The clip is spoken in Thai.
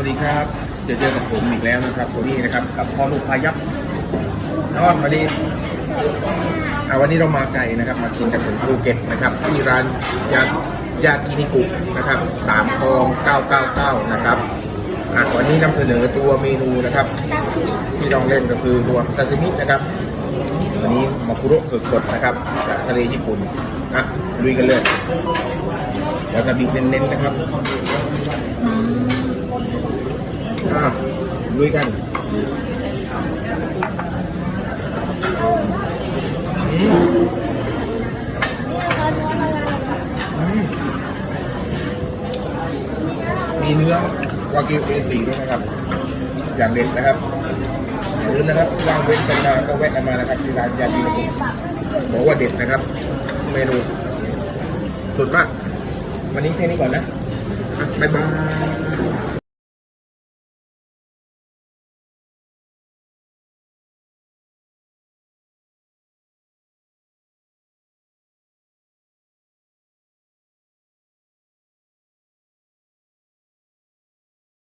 วัสดีครับ เจอเจอกับผมอีกแล้วนะครับตัวนี้นะครับ กับพ่อลูกพายับนอนมาดีอาวันนี้เรามาไกลนะครับ มากินกันถึงภูเก็ตนะครับที่ร้านยายากินิกุนะครับสามคลอง999นะครับอะวันนี้นำเสนอตัวเมนูนะครับ ที่ลองเล่นก็คือตัวซาซิมินะครับวันนี้มาคุโระสดๆนะครับจากทะเลญี่ปุ่นอะลุยกันเลยวาซาบิเน้นๆนะครับ อะลุยกันอืมอืมมีเนื้อวากิว A4 ด้วยนะครับ อย่างเด็ดนะครับอย่าลืมนะครับว่างเว้นกันมาก็แวะกันมานะครับที่ร้านยาดีบอกว่าเด็ดนะครับ เมนูสุดมาก วันนี้แค่นี้ก่อนนะอะบ๊ายบาย